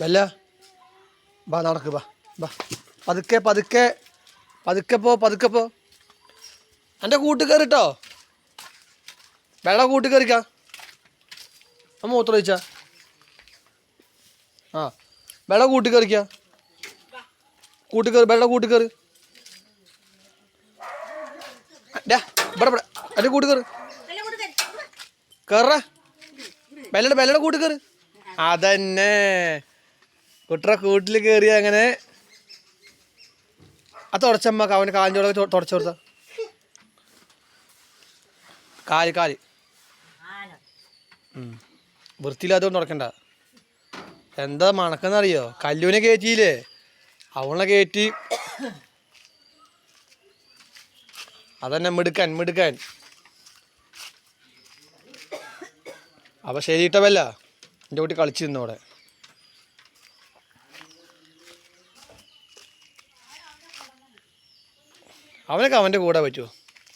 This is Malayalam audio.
ബെല്ല ബാ നടക്ക് ബാ ബാ പതുക്കെ പതുക്കെ പതുക്കെ പോ പതുക്കെ പോ. എന്റെ കൂട്ട് കയറിട്ടോ വെള്ളം അമ്മ കയറിക്കാ ആ ആ വെള്ളം കൂട്ടി കയറിക്കാ കൂട്ടി കയറി വെള്ളം കൂട്ടി ഇവിടെ ഇവിടെ. എന്റെ കൂട്ടി കയറി ബെല്ലയുടെ ബെല്ലയുടെ കൂട്ടി അതന്നെ. കുട്ടറ കൂട്ടിൽ കയറി അങ്ങനെ ആ തുടച്ചമ്മ അവന് കാലിന്റെ തുടച്ചു കൊടുത്ത കാൽ കാൽ. വൃത്തിയില്ലാത്തോണ്ട് തുടക്കണ്ട. എന്താ മണക്കെന്നറിയോ? കല്ലൂനെ കയറ്റിയില്ലേ അവളെ കയറ്റി അതന്നെ മിടുക്കാൻ മിടുക്കാൻ. അപ്പൊ ശരിയിട്ടവല്ല എന്റെ കുട്ടി കളിച്ചിരുന്നു അവിടെ. അവനൊക്കെ അവന്റെ കൂടെ പറ്റുമോ